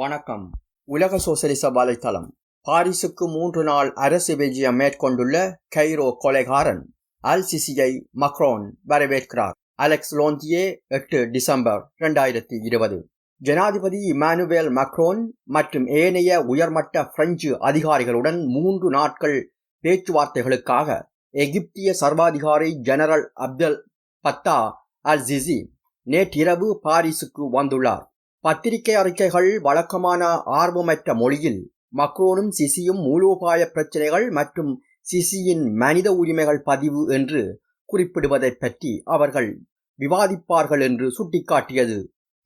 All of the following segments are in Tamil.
வணக்கம். உலக சோசலிச வலைத்தளம். பாரிசுக்கு மூன்று நாள் அரசு விஜயம் மேற்கொண்டுள்ள கைரோ கொலைகாரன். அல் சிசியை மக்ரோன் வரவேற்கிறார். அலெக்ஸ் லோந்தியே எட்டு டிசம்பர் இரண்டாயிரத்தி இருபது. ஜனாதிபதி இமானுவேல் மக்ரோன் மற்றும் ஏனைய உயர்மட்ட பிரெஞ்சு அதிகாரிகளுடன் மூன்று நாட்கள் பேச்சுவார்த்தைகளுக்காக எகிப்திய சர்வாதிகாரி ஜெனரல் அப்தல் பத்தா அல் ஜிசி நேற்றிரவு பாரிஸுக்கு வந்துள்ளார். பத்திரிகை அறிக்கைகள் வழக்கமான ஆர்வமற்ற மொழியில் மக்ரோனும் சிசியும் மூலோபாய பிரச்சனைகள் மற்றும் சிசியின் மனித உரிமைகள் பதிவு என்று குறிப்பிடுவதை பற்றி அவர்கள் விவாதிப்பார்கள் என்று சுட்டிக்காட்டியது.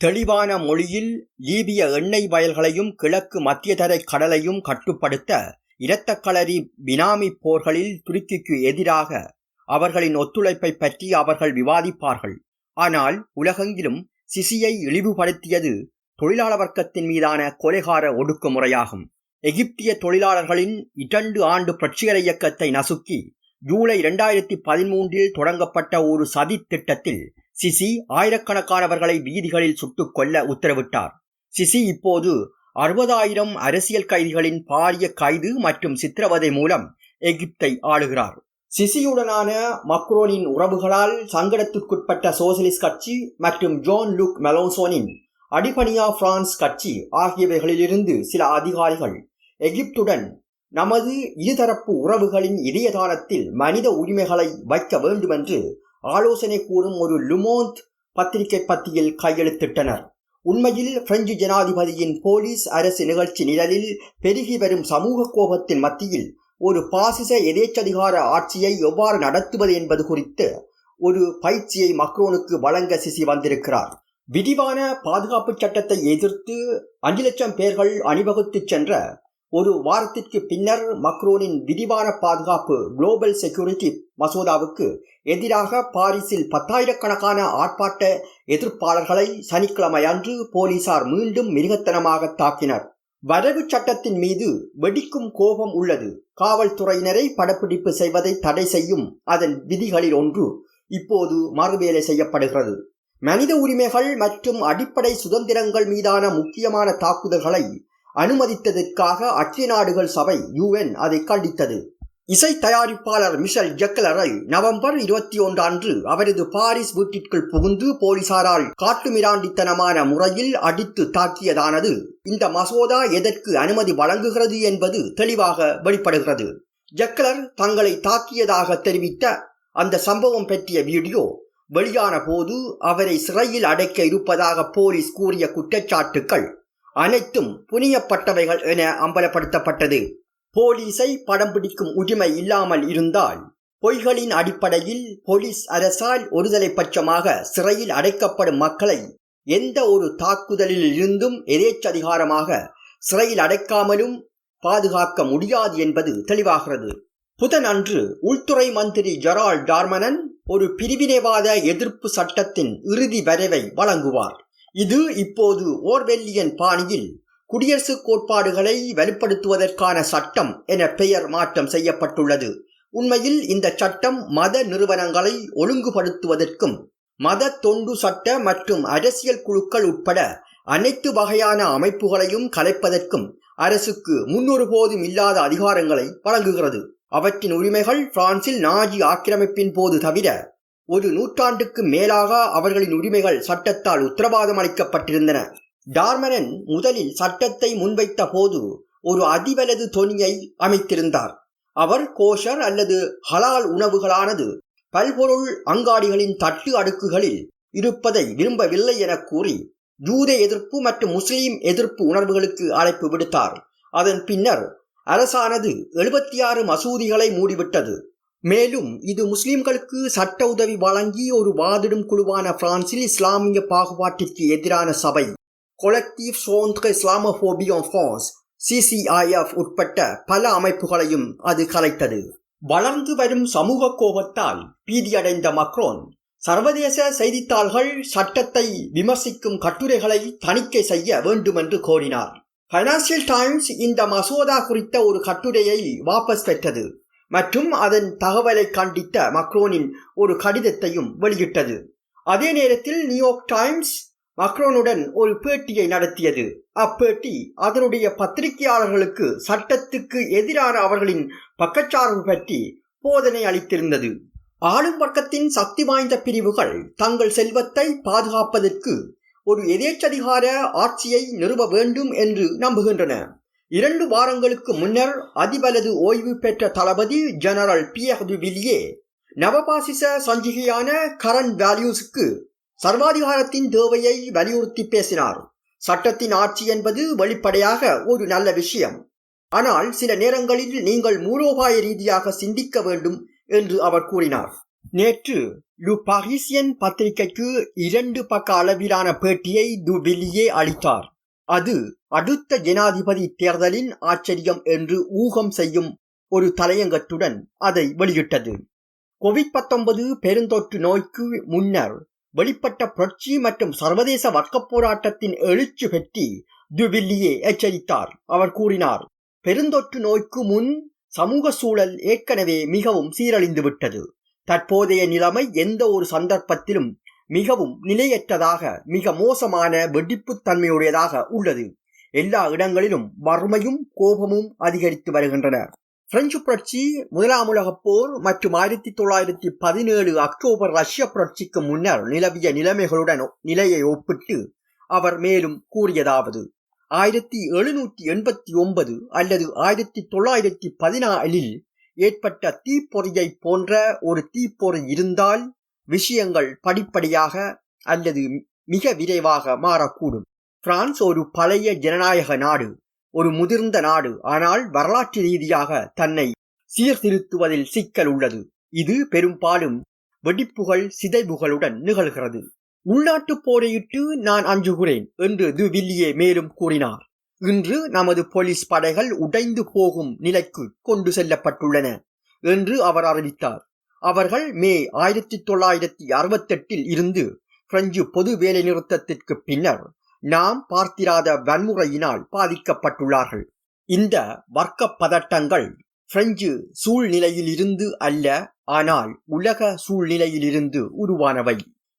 தெளிவான மொழியில் லீபிய எண்ணெய் வயல்களையும் கிழக்கு மத்தியதரை கடலையும் கட்டுப்படுத்த இரத்தக்களரி பினாமி போர்களில் துருக்கிக்கு எதிராக அவர்களின் ஒத்துழைப்பை பற்றி அவர்கள் விவாதிப்பார்கள். ஆனால் உலகெங்கிலும் சிசியை இழிவுபடுத்தியது தொழிலாள வர்க்கத்தின் மீதான கொலைகார ஒடுக்குமுறையாகும். எகிப்திய தொழிலாளர்களின் இரண்டு ஆண்டு புரட்சிகர இயக்கத்தை நசுக்கி ஜூலை இரண்டாயிரத்தி பதிமூன்றில் தொடங்கப்பட்ட ஒரு சதி திட்டத்தில் சிசி ஆயிரக்கணக்கானவர்களை வீதிகளில் சுட்டுக் கொல்ல உத்தரவிட்டார். சிசி இப்போது அறுபதாயிரம் அரசியல் கைதிகளின் பாரிய கைது மற்றும் சித்திரவதை மூலம் எகிப்தை ஆளுகிறார். சிசியுடனான மக்ரோனின் உறவுகளால் சங்கடத்திற்குட்பட்ட சோசலிஸ்ட் கட்சி மற்றும் ஜான் லுக் மெலோசோனின் அடிபனியா பிரான்ஸ் கட்சி ஆகியவைகளிலிருந்து சில அதிகாரிகள் எகிப்துடன் நமது இருதரப்பு உறவுகளின் இதயதானத்தில் மனித உரிமைகளை வைக்க வேண்டுமென்று ஆலோசனை கூறும் ஒரு லுமோந்த் பத்திரிகை பத்தியில் கையெழுத்திட்டனர். உண்மையில் பிரெஞ்சு ஜனாதிபதியின் போலீஸ் அரசு நிகழ்ச்சி நிழலில் பெருகி வரும் சமூக கோபத்தின் மத்தியில் ஒரு பாசிச எதேச்சதிகார ஆட்சியை எவ்வாறு நடத்துவது என்பது குறித்து ஒரு பயிற்சியை மக்ரோனுக்கு வழங்க சிசி வந்திருக்கிறார். விரிவான பாதுகாப்பு சட்டத்தை எதிர்த்து அஞ்சு லட்சம் பேர்கள் அணிவகுத்துச் சென்ற ஒரு வாரத்திற்கு பின்னர் மக்ரோனின் விரிவான பாதுகாப்பு குளோபல் செக்யூரிட்டி மசோதாவுக்கு எதிராக பாரிஸில் பத்தாயிரக்கணக்கான ஆர்ப்பாட்ட எதிர்ப்பாளர்களை சனிக்கிழமை அன்று போலீசார் மீண்டும் மிருகத்தனமாக தாக்கினர். வரவு சட்டத்தின் மீது வெடிக்கும் கோபம் உள்ளது. காவல்துறையினரை படப்பிடிப்பு செய்வதை தடை செய்யும் அதன் விதிகளில் ஒன்று இப்போது மறுவேலை செய்யப்படுகிறது. மனித உரிமைகள் மற்றும் அடிப்படை சுதந்திரங்கள் மீதான முக்கியமான தாக்குதல்களை அனுமதித்ததற்காக ஐக்கிய நாடுகள் சபை யுஎன் அதை கண்டித்தது. இசை தயாரிப்பாளர் மிஷல் ஜெக்லரை நவம்பர் இருபத்தி ஒன்று அன்று அவரது பாரிஸ் வீட்டிற்குள் புகுந்து போலீசாரால் காட்டுமிராண்டித்தனமான முறையில் அடித்து தாக்கியதானது. இந்த மசோதா எதற்கு அனுமதி வழங்குகிறது என்பது தெளிவாக வெளிப்படுகிறது. ஜெக்கலர் தங்களை தாக்கியதாக தெரிவித்த அந்த சம்பவம் பற்றிய வீடியோ வெளியான போது அவரை சிறையில் அடைக்க இருப்பதாக போலீஸ் கூறிய குற்றச்சாட்டுக்கள் அனைத்தும் புனியப்பட்டவைகள் என அம்பலப்படுத்தப்பட்டது. போலீஸை படம் பிடிக்கும் உரிமை இல்லாமல் இருந்தால் பொய்களின் அடிப்படையில் போலீஸ் அரசால் ஒருதலை பட்சமாக சிறையில் அடைக்கப்படும் மக்களை எந்த ஒரு தாக்குதலில் இருந்தும் எதேச்சதிகாரமாக சிறையில் அடைக்காமலும் பாதுகாக்க முடியாது என்பது தெளிவாகிறது. புதன் அன்று உள்துறை மந்திரி ஜெரால் டார்மனன் ஒரு பிரிவினைவாத எதிர்ப்பு சட்டத்தின் இறுதி வரைவை வழங்குவார். இது இப்போது ஓர்வெல்லியன் பாணியில் குடியரசு கோட்பாடுகளை வலுப்படுத்துவதற்கான சட்டம் என பெயர் மாற்றம் செய்யப்பட்டுள்ளது. உண்மையில் இந்த சட்டம் மத நிறுவனங்களை ஒழுங்குபடுத்துவதற்கும் மத தொண்டு சட்ட மற்றும் அரசியல் குழுக்கள் உட்பட அனைத்து வகையான அமைப்புகளையும் கலைப்பதற்கும் அரசுக்கு முன்னொருபோதும் இல்லாத அதிகாரங்களை வழங்குகிறது. அவற்றின் உரிமைகள் பிரான்சில் நாஜி ஆக்கிரமிப்பின் போது தவிர ஒரு நூற்றாண்டுக்கு மேலாக அவர்களின் உரிமைகள் சட்டத்தால் உத்தரவாதம் அளிக்கப்பட்டிருந்தன. டார்மரன் முதலில் சட்டத்தை முன்வைத்த போது ஒரு அதிவலது தொனியை அமைத்திருந்தார். அவர் கோஷர் அல்லது ஹலால் உணவுகளானது பல்பொருள் அங்காடிகளின் தட்டு அடுக்குகளில் இருப்பதை விரும்பவில்லை என கூறி ஜூத எதிர்ப்பு மற்றும் முஸ்லீம் எதிர்ப்பு உணர்வுகளுக்கு அழைப்பு விடுத்தார். அதன் பின்னர் அரசானது எழுபத்தி ஆறு மசூதிகளை மூடிவிட்டது. மேலும் இது முஸ்லிம்களுக்கு சட்ட உதவி வழங்கி ஒரு வாதிடும் குழுவான பிரான்சில் இஸ்லாமிய பாகுபாட்டிற்கு எதிரான சபை. கொலக்டிவ் சோந்த்ர இஸ்லாமோபியன் பிரான்ஸ் சிசிஐஎஃப் உட்பட்ட பல அமைப்புகளையும் அது கலைத்தது. வளர்ந்து வரும் சமூக கோபத்தால் பீதியடைந்த மக்ரோன் சர்வதேச செய்தித்தாள்கள் சட்டத்தை விமர்சிக்கும் கட்டுரைகளை தணிக்கை செய்ய வேண்டுமென்று கோரினார். பைனான்சியல் டைம்ஸ் இந்த மசோதா குறித்த ஒரு கட்டுரையை வாபஸ் பெற்றது மற்றும் அதன் தகவலை கண்டித்த மக்ரோனின் ஒரு கடிதத்தையும் வெளியிட்டது. அதே நேரத்தில் நியூயார்க் டைம்ஸ் மக்ரோனுடன் ஒரு பேட்டியை நடத்தியது. அப்பேட்டி அதனுடைய பத்திரிகையாளர்களுக்கு சட்டத்துக்கு எதிரான அவர்களின் பக்கச்சார்பு பற்றி போதனை அளித்திருந்தது. ஆளும் பக்கத்தின் சக்தி வாய்ந்த பிரிவுகள் தங்கள் செல்வத்தை பாதுகாப்பதற்கு ஒரு எதேச்சதிகார ஆட்சியை நிறுவ வேண்டும் என்று நம்புகின்றன. இரண்டு வாரங்களுக்கு முன்னர் அதிபலது ஓய்வு பெற்ற தளபதி ஜெனரல் பியர் டு. வில்லியே நவபாசிச சஞ்சிகையான கரண் வேல்யூஸுக்கு சர்வாதிகாரத்தின் தேவையை வலியுறுத்தி பேசினார். சட்டத்தின் ஆட்சி என்பது வெளிப்படையாக ஒரு நல்ல விஷயம். ஆனால் சில நேரங்களில் நீங்கள் மூலோபாய ரீதியாக சிந்திக்க வேண்டும் என்று அவர் கூறினார். நேற்று லு பாரிசியன் பத்திரிகைக்கு இரண்டு பக்க அளவிலான பேட்டியை து வில்லியே அளித்தார். அது அடுத்த ஜனாதிபதி தேர்தலின் ஆச்சரியம் என்று ஊகம் செய்யும் ஒரு தலையங்கத்துடன் அதை வெளியிட்டது. கோவிட் பத்தொன்பது பெருந்தொற்று நோய்க்கு முன்னர் வெளிப்பட்ட புரட்சி மற்றும் சர்வதேச வர்க்க போராட்டத்தின் எழுச்சி பற்றி துவில்லியே எச்சரித்தார். அவர் கூறினார் பெருந்தொற்று நோய்க்கு முன் சமூக சூழல் ஏற்கனவே மிகவும் சீரழிந்து விட்டது தற்போதைய நிலைமை எந்த ஒரு சந்தர்ப்பத்திலும் மிகவும் நிலையற்றதாக மிக மோசமான வெடிப்புத்தன்மையுடையதாக உள்ளது. எல்லா இடங்களிலும் வறுமையும் கோபமும் அதிகரித்து வருகின்றன. பிரெஞ்சு புரட்சி முதலாம் உலகப் போர் மற்றும் ஆயிரத்தி தொள்ளாயிரத்தி பதினேழு அக்டோபர் ரஷ்ய புரட்சிக்கு முன்னர் நிலவிய நிலைமைகளுடன் நிலையை ஒப்பிட்டு அவர் மேலும் கூறியதாவது ஆயிரத்தி எழுநூற்றி எண்பத்தி ஒன்பது அல்லது ஆயிரத்தி தொள்ளாயிரத்தி பதினாலில் ஏற்பட்ட தீப்பொறியை போன்ற ஒரு தீப்பொறி இருந்தால் விஷயங்கள் படிப்படியாக அல்லது மிக விரைவாக மாறக்கூடும். பிரான்ஸ் ஒரு பழைய ஜனநாயக நாடு. ஒரு முதிர்ந்த நாடு. ஆனால் வரலாற்று ரீதியாக தன்னை சீர்திருத்துவதில் சிக்கல் உள்ளது. இது பெரும்பாலும் வெடிப்புகள் சிதைவுகளுடன் நிகழ்கிறது. உள்நாட்டு போரையிட்டு நான் அஞ்சுகிறேன் என்று து வில்லியே மேலும் கூறினார். இன்று நமது போலீஸ் படைகள் உடைந்து போகும் நிலைக்கு கொண்டு செல்லப்பட்டுள்ளன என்று அவர் அறிவித்தார். அவர்கள் மே ஆயிரத்தி தொள்ளாயிரத்தி அறுபத்தெட்டில் இருந்து பிரெஞ்சு பொது வேலை நிறுத்தத்திற்கு பின்னர் நாம் பார்த்திராத வன்முறையினால் பாதிக்கப்பட்டுள்ளார்கள். இந்த வர்க்க பதட்டங்கள் பிரெஞ்சு சூழ்நிலையிலிருந்து அல்ல ஆனால் உலக சூழ்நிலையிலிருந்து உருவானவை.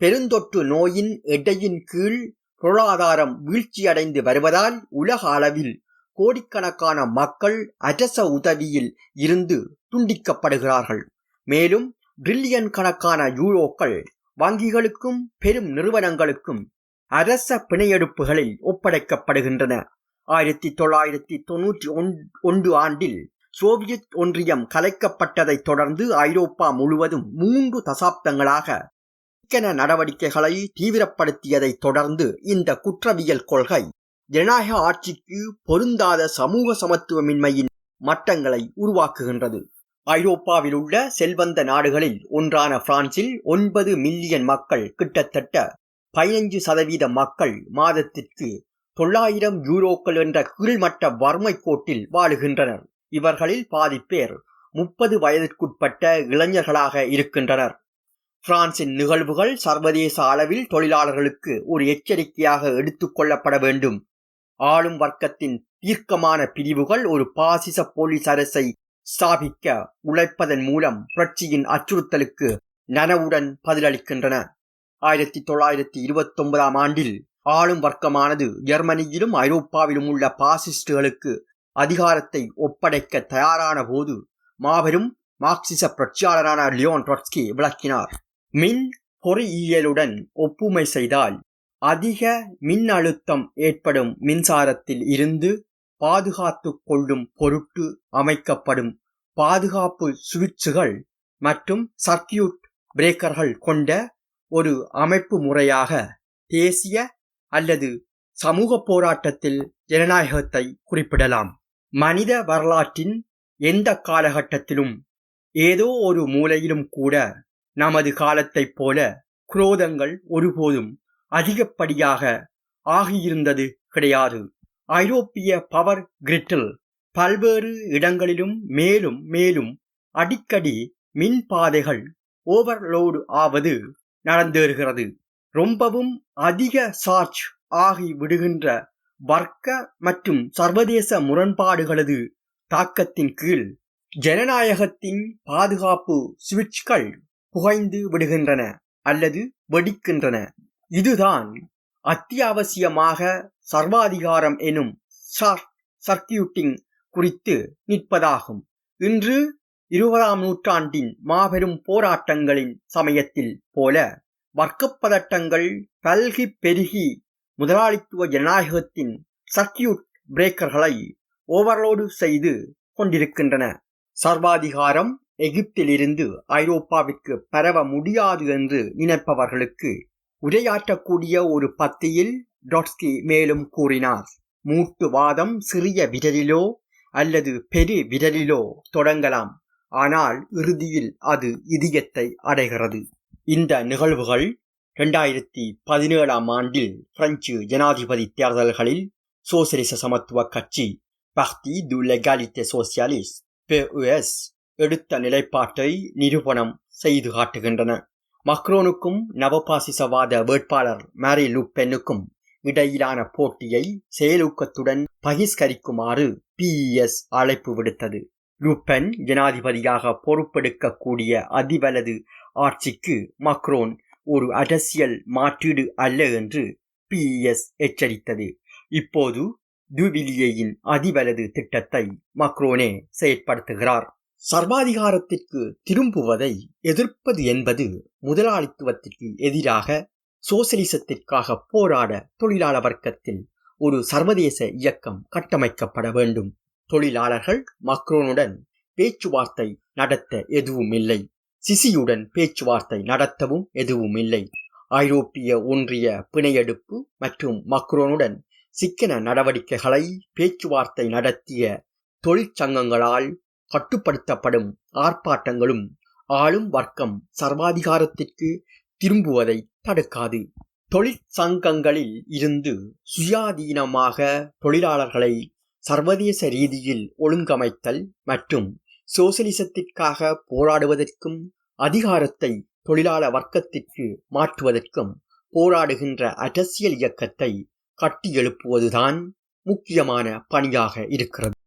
பெருந்தொற்று நோயின் எடையின் கீழ் பொருளாதாரம் வீழ்ச்சியடைந்து வருவதால் உலக அளவில் கோடிக்கணக்கான மக்கள் அரச உதவியில் இருந்து துண்டிக்கப்படுகிறார்கள். மேலும் டிரில்லியன் கணக்கான யூரோக்கள் வங்கிகளுக்கும் பெரும் நிறுவனங்களுக்கும் அரச பிணையெடுப்புகளில் ஒப்படைக்கப்படுகின்றன. ஆயிரத்தி தொள்ளாயிரத்தி தொன்னூற்றி ஒன்று ஆண்டில் சோவியத் ஒன்றியம் கலைக்கப்பட்டதைத் தொடர்ந்து ஐரோப்பா முழுவதும் மூன்று தசாப்தங்களாக சிக்கன நடவடிக்கைகளை தீவிரப்படுத்தியதைத் தொடர்ந்து இந்த குற்றவியல் கொள்கை ஜனநாயக ஆட்சிக்கு பொருந்தாத சமூக சமத்துவமின்மையின் மட்டங்களை உருவாக்குகின்றது. ஐரோப்பாவில் உள்ள செல்வந்த நாடுகளில் ஒன்றான பிரான்சில் ஒன்பது மில்லியன் மக்கள் கிட்டத்தட்ட பதினைஞ்சு சதவீத மக்கள் மாதத்திற்கு தொள்ளாயிரம் யூரோக்கள் என்ற கீழ்மட்ட வறுமை கோட்டில் வாழுகின்றனர். இவர்களில் பாதி பேர் முப்பது வயதிற்குட்பட்ட இளைஞர்களாக இருக்கின்றனர். பிரான்சின் நிகழ்வுகள் சர்வதேச அளவில் தொழிலாளர்களுக்கு ஒரு எச்சரிக்கையாக எடுத்துக்கொள்ளப்பட வேண்டும். ஆளும் வர்க்கத்தின் தீர்க்கமான பிரிவுகள் ஒரு பாசிச போலீஸ் அரசை ஸ்தாபிக்க உழைப்பதன் மூலம் புரட்சியின் அச்சுறுத்தலுக்கு நனவுடன் பதிலளிக்கின்றன. ஆயிரத்தி தொள்ளாயிரத்தி இருபத்தொன்பதாம் ஆண்டில் ஆளும் வர்க்கமானது ஜெர்மனியிலும் ஐரோப்பாவிலும் உள்ள பாசிஸ்டுகளுக்கு அதிகாரத்தை ஒப்படைக்க தயாரான போது மாபெரும் மார்க்சிச புரட்சியாளரான லியோன் ட்ரொட்ஸ்கி விளக்கினார். மின் பொறியியலுடன் ஒப்புமை செய்தால் அதிக மின் அழுத்தம் ஏற்படும் மின்சாரத்தில் இருந்து பாதுகாத்து கொள்ளும் பொருட்டு அமைக்கப்படும் பாதுகாப்பு சுவிட்சுகள் மற்றும் சர்க்கியூட் பிரேக்கர்கள் கொண்ட ஒரு அமைப்பு முறையாக தேசிய அல்லது சமூக போராட்டத்தில் ஜனநாயகத்தை குறிப்பிடலாம். மனித வரலாற்றின் எந்த காலகட்டத்திலும் ஏதோ ஒரு மூலையிலும் கூட நமது காலத்தைப் போல குரோதங்கள் ஒருபோதும் அதிகப்படியாக ஆகியிருந்தது கிடையாது. ஐரோப்பிய பவர் கிரிட்டில் பல்வேறு இடங்களிலும் மேலும் மேலும் அடிக்கடி மின் பாதைகள் ஓவர்லோடு ஆவது நடந்தேறுகிறது. ரொம்பவும் அதிக சார்ஜ் ஆகி விடுகின்ற வர்க்க மற்றும் சர்வதேச முரண்பாடுகளது தாக்கத்தின் கீழ் ஜனநாயகத்தின் பாதுகாப்பு சுவிட்ச்கள் புகைந்து விடுகின்றன அல்லது வெடிக்கின்றன. இதுதான் அத்தியாவசியமாக சர்வாதிகாரம் எனும் ஷார்ட் சர்க்கியூட்டிங் குறித்து நிற்பதாகும். இன்று இருபதாம் நூற்றாண்டின் மாபெரும் போராட்டங்களின் சமயத்தில் போல வர்க்கப் பதட்டங்கள் பல்கி பெருகி முதலாளித்துவ ஜனநாயகத்தின் சர்க்கியூட் பிரேக்கர்களை ஓவர்லோடு செய்து கொண்டிருக்கின்றன. சர்வாதிகாரம் எகிப்திலிருந்து ஐரோப்பாவிற்கு பரவ முடியாது என்று நினைப்பவர்களுக்கு உரையாற்றக்கூடிய ஒரு பத்தியில் டொட்ஸ்கி மேலும் கூறினார். மூட்டுவாதம் சிறிய விரலிலோ அல்லது பெரு விரலிலோ தொடங்கலாம். ஆனால் இறுதியில் அது இதயத்தை அடைகிறது. இந்த நிகழ்வுகள் இரண்டாயிரத்தி பதினேழாம் ஆண்டில் பிரெஞ்சு ஜனாதிபதி தேர்தல்களில் சோசியலிச சமத்துவ கட்சி பக்தி டு லெகாலிட்டே சோசியலிஸ்ட் பெஸ் எடுத்த நிலைப்பாட்டை நிரூபணம் செய்து காட்டுகின்றன. மக்ரோனுக்கும் நவபாசிசவாத வேட்பாளர் மேரி லுப்பென்னுக்கும் இடையிலான போட்டியை செயலூக்கத்துடன் பகிஷ்கரிக்குமாறு பிஇஎஸ் அழைப்பு விடுத்தது. லுப்பென் ஜனாதிபதியாக பொறுப்பெடுக்கக்கூடிய அதிவலது ஆட்சிக்கு மக்ரோன் ஒரு அரசியல் மாற்றீடு அல்ல என்று பிஇஎஸ் எச்சரித்தது. இப்போது துவிலியையின் அதிவலது திட்டத்தை மக்ரோனே செயற்படுத்துகிறார். சர்வாதிகாரத்திற்கு திரும்புவதை எதிர்ப்பது என்பது முதலாளித்துவத்திற்கு எதிராக சோசலிசத்திற்காக போராட தொழிலாள வர்க்கத்தில் ஒரு சர்வதேச இயக்கம் கட்டமைக்கப்பட வேண்டும். தொழிலாளர்கள் மக்ரோனுடன் பேச்சுவார்த்தை நடத்த எதுவும் இல்லை சிசியுடன் பேச்சுவார்த்தை நடத்தவும் எதுவும் இல்லை ஐரோப்பிய ஒன்றிய பிணையெடுப்பு மற்றும் மக்ரோனுடன் சிக்கன நடவடிக்கைகளை பேச்சுவார்த்தை நடத்திய தொழிற்சங்கங்களால் கட்டுப்படுத்தப்படும் ஆர்ப்பாட்டங்களும் ஆளும் வர்க்கம் சர்வாதிகாரத்திற்கு திரும்புவதை தடுக்காது. தொழிற்சங்கங்களில் இருந்து சுயாதீனமாக தொழிலாளர்களை சர்வதேச ரீதியில் ஒழுங்கமைத்தல் மற்றும் சோசலிசத்திற்காக போராடுவதற்கும் அதிகாரத்தை தொழிலாள வர்க்கத்திற்கு மாற்றுவதற்கும் போராடுகின்ற அரசியல் இயக்கத்தை கட்டியெழுப்புவதுதான் முக்கியமான பணியாக இருக்கிறது.